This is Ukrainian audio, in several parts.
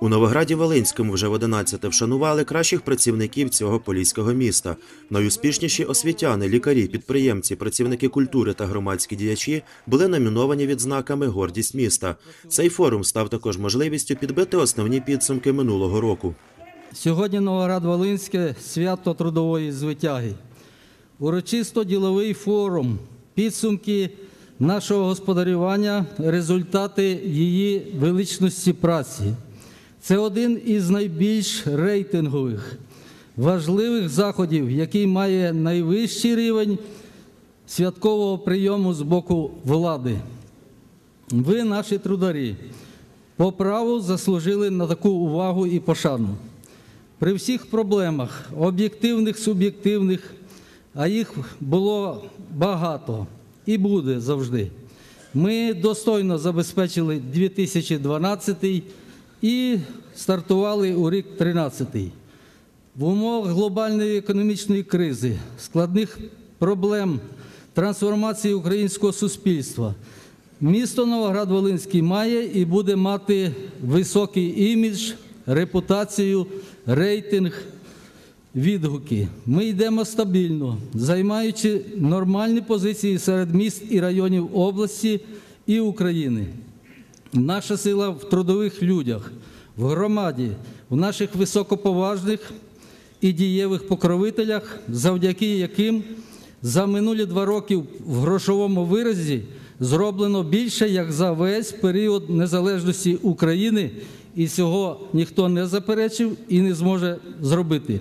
У Новограді Волинському вже в 11 вшанували кращих працівників цього поліського міста. Найуспішніші освітяни, лікарі, підприємці, працівники культури та громадські діячі були номіновані відзнаками Гордість міста. Цей форум став також можливістю підбити основні підсумки минулого року. Сьогодні Новоград-Волинське свято трудової звитяги. Урочисто діловий форум, підсумки нашого господарювання, результати її величності праці. Це один із найбільш рейтингових, важливих заходів, який має найвищий рівень святкового прийому з боку влади. Ви, наші трударі, по праву заслужили на таку увагу і пошану. При всіх проблемах, об'єктивних, суб'єктивних, а їх було багато і буде завжди. Ми достойно забезпечили 2012 і стартували у рік 2013. В умовах глобальної економічної кризи, складних проблем трансформації українського суспільства, місто Новоград-Волинський має і буде мати високий імідж, репутацію, рейтинг, відгуки. Ми йдемо стабільно, займаючи нормальні позиції серед міст і районів області і України. Наша сила в трудових людях, в громаді, в наших високоповажних і дієвих покровителях, завдяки яким за минулі два роки в грошовому виразі зроблено більше, як за весь період незалежності України, і цього ніхто не заперечив і не зможе зробити.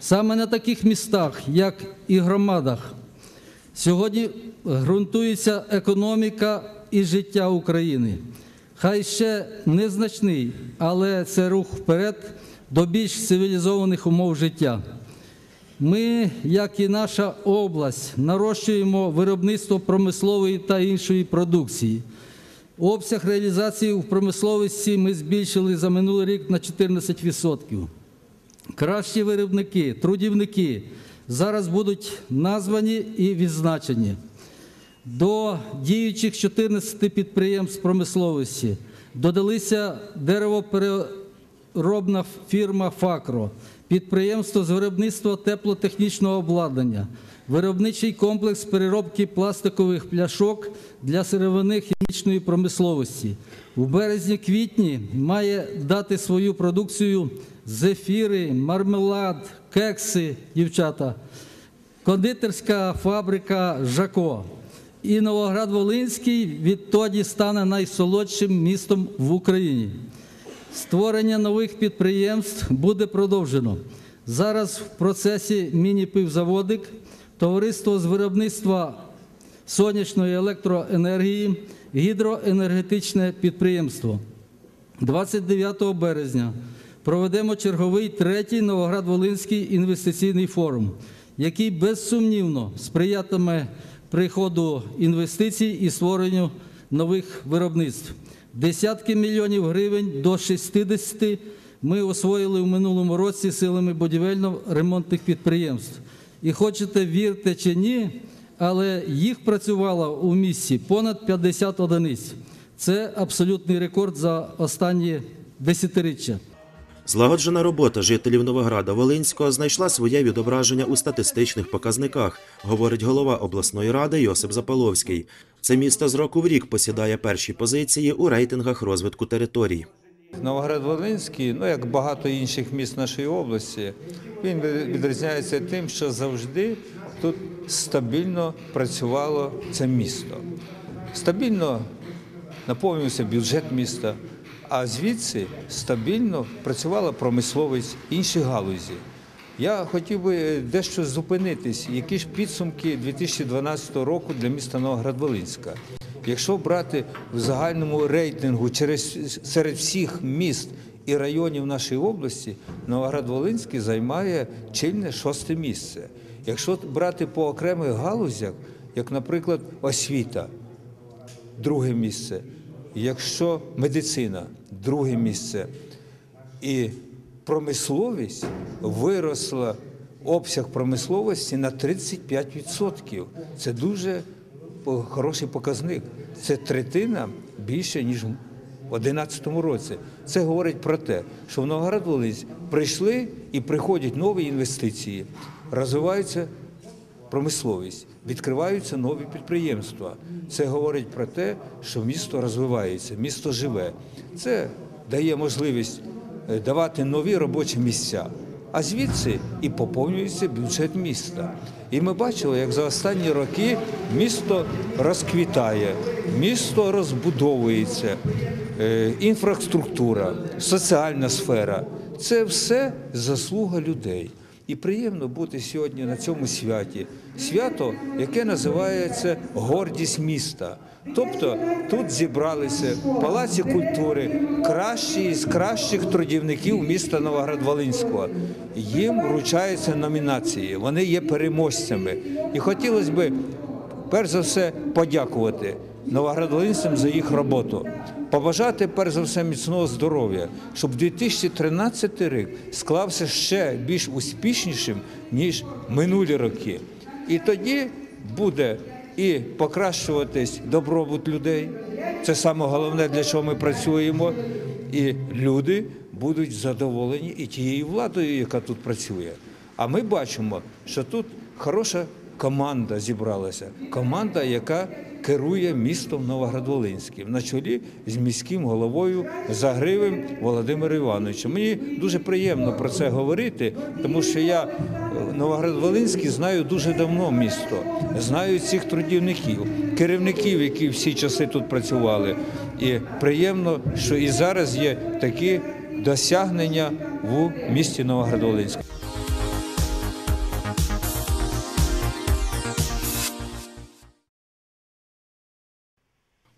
Саме на таких містах, як і громадах, Сьогодні ґрунтується економіка і життя України. Хай ще незначний, але це рух вперед до більш цивілізованих умов життя. Ми, як і наша область, нарощуємо виробництво промислової та іншої продукції. Обсяг реалізації в промисловості ми збільшили за минулий рік на 14%. Кращі виробники, трудівники зараз будуть названі і відзначені. До діючих 14 підприємств промисловості додалися деревопереробна фірма «Факро», підприємство з виробництва теплотехнічного обладнання, виробничий комплекс переробки пластикових пляшок для сировини хімічної промисловості. У березні-квітні має дати свою продукцію зефіри, мармелад, кекси, дівчата, кондитерська фабрика Жако. І Новоград-Волинський відтоді стане найсолодшим містом в Україні. Створення нових підприємств буде продовжено. Зараз в процесі міні-пивзаводик, товариство з виробництва сонячної електроенергії, гідроенергетичне підприємство. 29 березня проведемо черговий третій Новоград-Волинський інвестиційний форум, який безсумнівно сприятиме приходу інвестицій і створенню нових виробництв. Десятки мільйонів гривень до 60 ми освоїли в минулому році силами будівельно-ремонтних підприємств. І хочете вірте чи ні, але їх працювало у місті понад 50 одиниць. Це абсолютний рекорд за останні десятиріччя. Злагоджена робота жителів Новограда Волинського знайшла своє відображення у статистичних показниках, говорить голова обласної ради Йосип Запаловський. Це місто з року в рік посідає перші позиції у рейтингах розвитку територій. Новоград-Волинський, ну як багато інших міст нашої області, він відрізняється тим, що завжди тут стабільно працювало це місто. Стабільно наповнився бюджет міста, а звідси стабільно працювала промисловість інших галузі. Я хотів би дещо зупинитись, які ж підсумки 2012 року для міста Новоград-Волинська. Якщо брати в загальному рейтингу через серед всіх міст і районів нашої області, Новоград-Волинський займає чільне шосте місце. Якщо брати по окремих галузях, як, наприклад, освіта, друге місце, якщо медицина, друге місце, і промисловість виросла обсяг промисловості на 35%. Це дуже хороший показник. Це третина більше, ніж в 2011 році. Це говорить про те, що в Новоград-Волинськ прийшли і приходять нові інвестиції, розвиваються промисловість, відкриваються нові підприємства. Це говорить про те, що місто розвивається, місто живе. Це дає можливість е, давати нові робочі місця. А звідси і поповнюється бюджет міста. І ми бачили, як за останні роки місто розквітає, місто розбудовується, е, інфраструктура, соціальна сфера це все заслуга людей. І приємно бути сьогодні на цьому святі. Свято, яке називається Гордість міста. Тобто тут зібралися Палаці культури кращі з кращих трудівників міста Новоград-Волинського. Їм вручаються номінації, вони є переможцями. І хотілося б, перш за все, подякувати новоградолинцям за їх роботу. Побажати перш за все міцного здоров'я, щоб 2013 рік склався ще більш успішнішим ніж минулі роки. І тоді буде і покращуватись добробут людей. Це саме головне, для чого ми працюємо. І люди будуть задоволені і тією владою, яка тут працює. А ми бачимо, що тут хороша команда зібралася. Команда, яка керує містом Новоград-Волинським на чолі з міським головою Загривим Володимиром Івановичем. Мені дуже приємно про це говорити, тому що я е, Новоград-Волинський знаю дуже давно місто, знаю цих трудівників, керівників, які всі часи тут працювали. І приємно, що і зараз є такі досягнення в місті Новоград-Волинськ.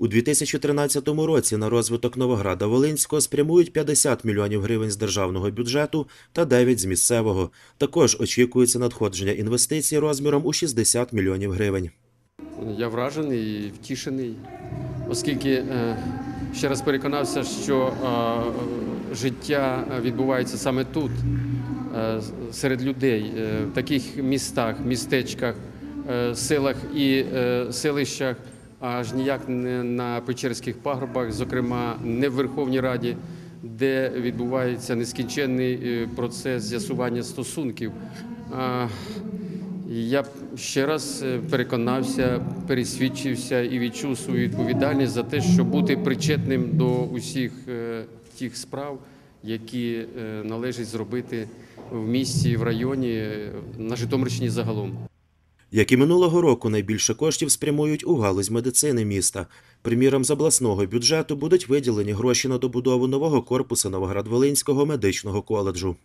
У 2013 році на розвиток Новограда Волинського спрямують 50 мільйонів гривень з державного бюджету та 9 з місцевого. Також очікується надходження інвестицій розміром у 60 мільйонів гривень. Я вражений і втішений, оскільки е, ще раз переконався, що е, життя відбувається саме тут, е, серед людей, в таких містах, містечках, селах і селищах, аж ніяк не на Печерських пагорбах, зокрема не в Верховній Раді, де відбувається нескінченний е, процес з'ясування стосунків. Я ще раз е, переконався, пересвідчився і відчув свою відповідальність за те, щоб бути причетним до усіх е, тих справ, які належить зробити в місті, в районі, на Житомирщині загалом. Як і минулого року, найбільше коштів спрямують у галузь медицини міста. Приміром, з обласного бюджету будуть виділені гроші на добудову нового корпусу Новоград-Волинського медичного коледжу.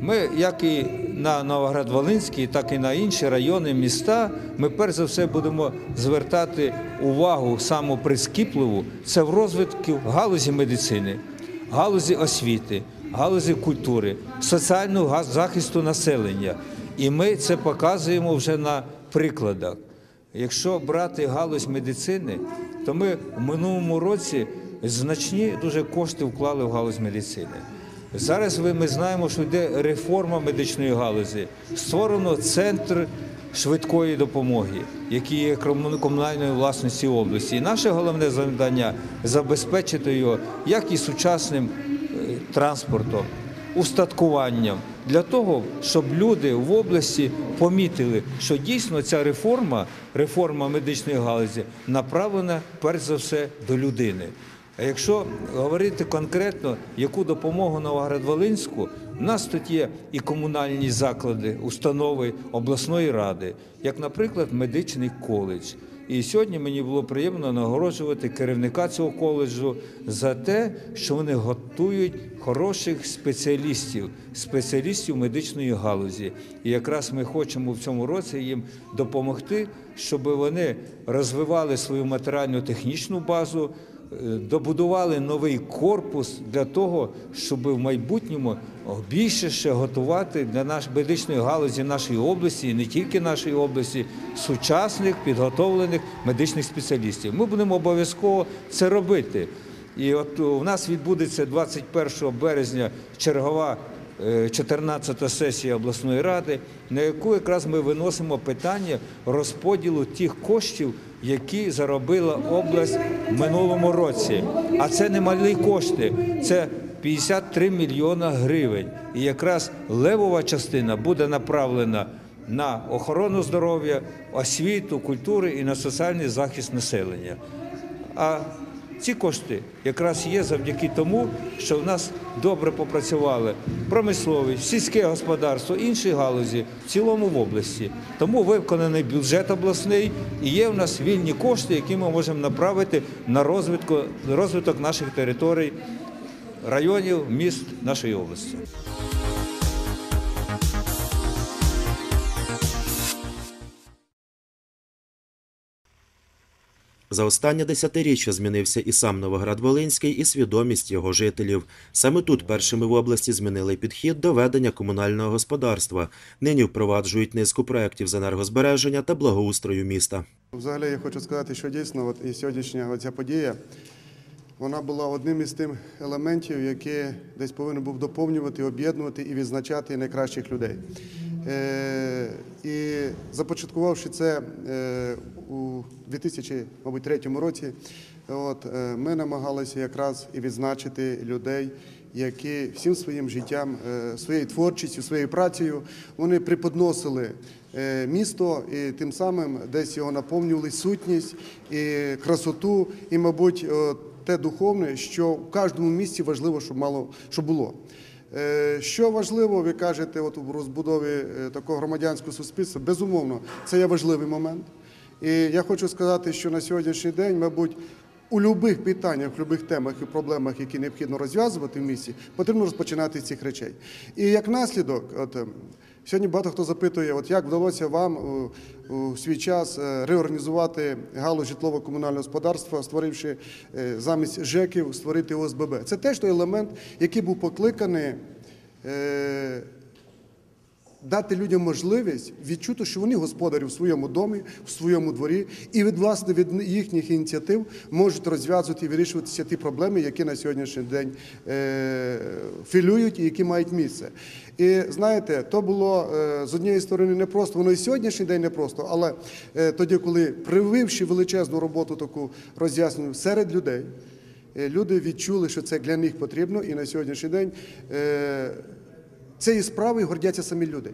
Ми, як і на Новоград-Волинський, так і на інші райони, міста, ми перш за все будемо звертати увагу саму прискіпливу це в розвитку галузі медицини, галузі освіти, галузі культури, соціального захисту населення. І ми це показуємо вже на прикладах. Якщо брати галузь медицини, то ми в минулому році значні дуже кошти вклали в галузь медицини. Зараз ми знаємо, що йде реформа медичної галузі. Створено центр швидкої допомоги, який є кому- комунальною власності області. І наше головне завдання забезпечити його як і сучасним е, транспортом, устаткуванням для того, щоб люди в області помітили, що дійсно ця реформа, реформа медичної галузі, направлена перш за все до людини. А якщо говорити конкретно, яку допомогу Новоград-Волинську, у нас тут є і комунальні заклади, установи обласної ради, як, наприклад, медичний коледж. І сьогодні мені було приємно нагороджувати керівника цього коледжу за те, що вони готують хороших спеціалістів, спеціалістів медичної галузі. І якраз ми хочемо в цьому році їм допомогти, щоб вони розвивали свою матеріально технічну базу, добудували новий корпус для того, щоб в майбутньому більше ще готувати для нашої медичної галузі нашої області, і не тільки нашої області, сучасних підготовлених медичних спеціалістів. Ми будемо обов'язково це робити. І от у нас відбудеться 21 березня чергова 14 сесія обласної ради, на яку якраз ми виносимо питання розподілу тих коштів, які заробила область в минулому році. А це не малі кошти, це 53 мільйона гривень. І якраз левова частина буде направлена на охорону здоров'я, освіту, культури і на соціальний захист населення. А ці кошти якраз є завдяки тому, що в нас добре попрацювали промисловість, сільське господарство, інші галузі в цілому в області. Тому виконаний бюджет обласний і є в нас вільні кошти, які ми можемо направити на розвитку, розвиток наших територій, районів, міст нашої області. За останнє десятиріччя змінився і сам Новоград-Волинський, і свідомість його жителів. Саме тут першими в області змінили підхід до ведення комунального господарства. Нині впроваджують низку проєктів з енергозбереження та благоустрою міста. Взагалі я хочу сказати, що дійсно от і сьогоднішня ця подія вона була одним із тих елементів, які десь повинен був доповнювати, об'єднувати і відзначати найкращих людей. Е, і започаткувавши це е, у 2003 році, от, е, ми намагалися якраз і відзначити людей, які всім своїм життям, своєю творчістю, своєю працею вони приподносили місто і тим самим десь його наповнювали сутність і красоту, і, мабуть, те духовне, що в кожному місті важливо, щоб мало щоб було. Е, Що важливо, ви кажете, от у розбудові е, такого громадянського суспільства, безумовно, це є важливий момент. І я хочу сказати, що на сьогоднішній день, мабуть, у будь-яких питаннях, в будь-яких темах і проблемах, які необхідно розв'язувати в місті, потрібно розпочинати з цих речей. І як наслідок, от ем, сьогодні багато хто запитує, от як вдалося вам у, свій час е, реорганізувати галузь житлово-комунального господарства, створивши е, замість ЖЕКів, створити ОСББ. Це теж той елемент, який був покликаний. Дати людям можливість відчути, що вони господарі в своєму домі, в своєму дворі, і від власне від їхніх ініціатив можуть розв'язувати і вирішуватися ті проблеми, які на сьогоднішній день е, філюють і які мають місце. І знаєте, то було е, з однієї сторони непросто, воно і сьогоднішній день непросто, але е, тоді, коли прививши величезну роботу таку роз'яснення серед людей. Люди відчули, що це для них потрібно, і на сьогоднішній день цією справою гордяться самі люди.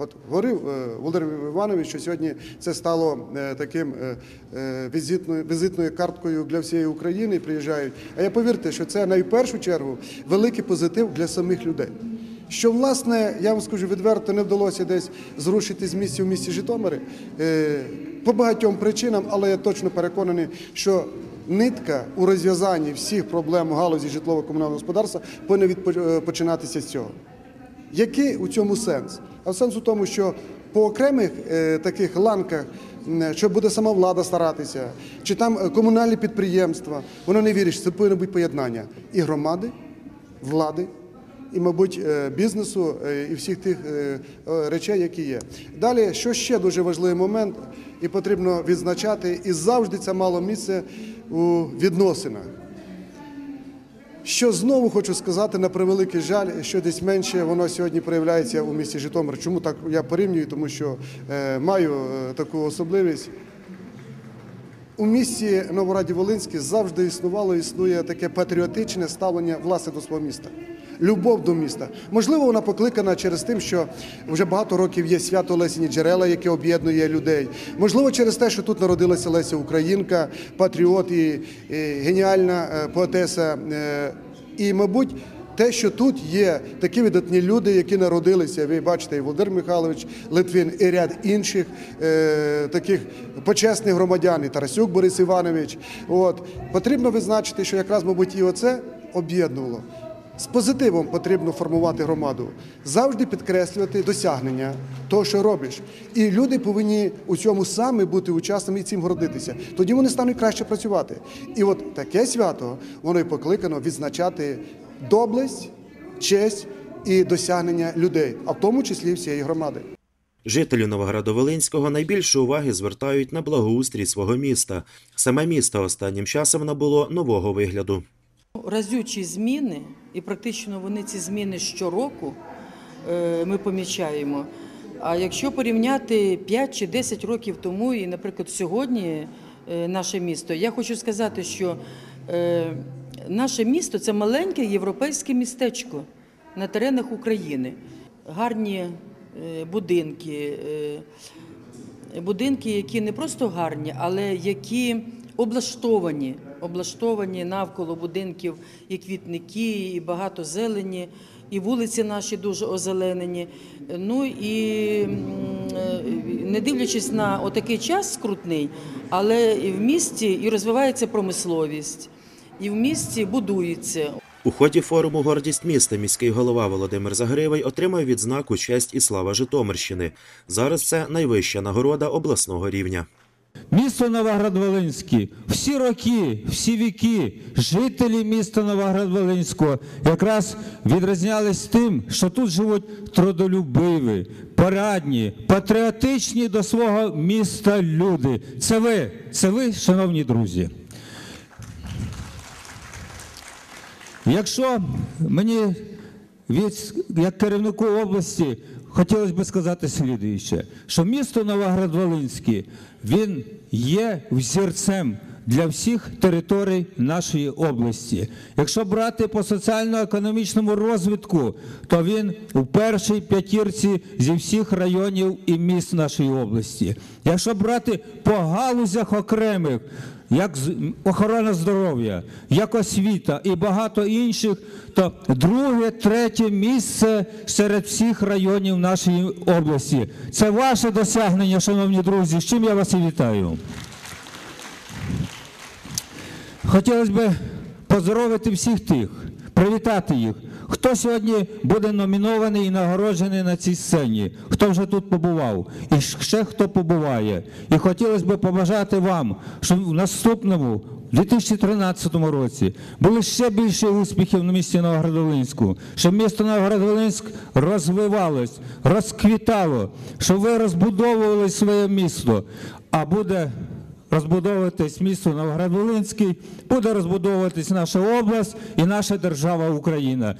От говорив е, Володимир Іванович, що сьогодні це стало е, таким е, візитною, карткою для всієї України. Приїжджають. А я повірте, що це найпершу чергу великий позитив для самих людей. Що, власне, я вам скажу відверто, не вдалося десь зрушити з місця в місті Житомири по багатьом причинам, але я точно переконаний, що нитка у розв'язанні всіх проблем галузі житлово-комунального господарства повинна починатися з цього. Який у цьому сенс? А сенс у тому, що по окремих е, таких ланках, що буде сама влада старатися, чи там е, комунальні підприємства, воно не вірить, що це повинно бути поєднання і громади, влади, і, мабуть, е, бізнесу і всіх тих речей, які є. Далі, що ще дуже важливий момент, і потрібно відзначати, і завжди це мало місце у відносинах. Що знову хочу сказати, на превеликий жаль, що десь менше воно сьогодні проявляється у місті Житомир. Чому так я порівнюю? Тому що е, маю е, таку особливість. У місті Новораді Волинській завжди існувало існує таке патріотичне ставлення власне до свого міста. Любов до міста. Можливо, вона покликана через тим, що вже багато років є свято Лесіні джерела, яке об'єднує людей. Можливо, через те, що тут народилася Леся Українка, патріот і, і геніальна е, поетеса. е, І, мабуть, те, що тут є такі видатні люди, які народилися, ви бачите, і Володимир Михайлович Литвин, і ряд інших е, таких почесних громадян, і Тарасюк Борис Іванович. От потрібно визначити, що якраз, мабуть, і оце об'єднувало. З позитивом потрібно формувати громаду, завжди підкреслювати досягнення того, що робиш. І люди повинні у цьому саме бути учасниками і цим гордитися. Тоді вони стануть краще працювати. І от таке свято воно і покликано відзначати доблесть, честь і досягнення людей, а в тому числі всієї громади. Жителі Новограду-Волинського найбільше уваги звертають на благоустрій свого міста. Саме місто останнім часом набуло нового вигляду. Разючі зміни, і практично вони ці зміни щороку е, ми помічаємо. А якщо порівняти 5 чи 10 років тому і, наприклад, сьогодні е, наше місто, я хочу сказати, що е, наше місто це маленьке європейське містечко на теренах України. Гарні е, будинки, е, будинки, які не просто гарні, але які облаштовані, облаштовані навколо будинків і квітники, і багато зелені, і вулиці наші дуже озеленені. Ну і е, не дивлячись на отакий час скрутний, але в місті і розвивається промисловість, і в місті будується. У ході форуму Гордість міста міський голова Володимир Загривий отримав відзнаку Честь і слава Житомирщини. Зараз це найвища нагорода обласного рівня. Місто Новоград-Волинський, всі роки, всі віки, жителі міста Новоград-Волинського якраз відрізнялись тим, що тут живуть трудолюбиві, порадні, патріотичні до свого міста люди. Це ви, це ви, шановні друзі. Якщо мені від, як керівнику області хотілося б сказати слідуюче, що місто Новоград-Волинський, він є взірцем для всіх територій нашої області. Якщо брати по соціально-економічному розвитку, то він у першій п'ятірці зі всіх районів і міст нашої області. Якщо брати по галузях окремих, як охорона здоров'я, як освіта і багато інших, то друге, третє місце серед всіх районів нашої області. Це ваше досягнення, шановні друзі, з чим я вас і вітаю. Хотілося б поздоровити всіх тих, привітати їх. Хто сьогодні буде номінований і нагороджений на цій сцені? Хто вже тут побував? І ще хто побуває? І хотілося б побажати вам, щоб в наступному, 2013 році, були ще більше успіхів на місті Новоград-Волинську, щоб місто Новоград-Волинськ розвивалось, розквітало, щоб ви розбудовували своє місто, а буде розбудовуватись місто Новоград-Волинський, буде розбудовуватись наша область і наша держава Україна.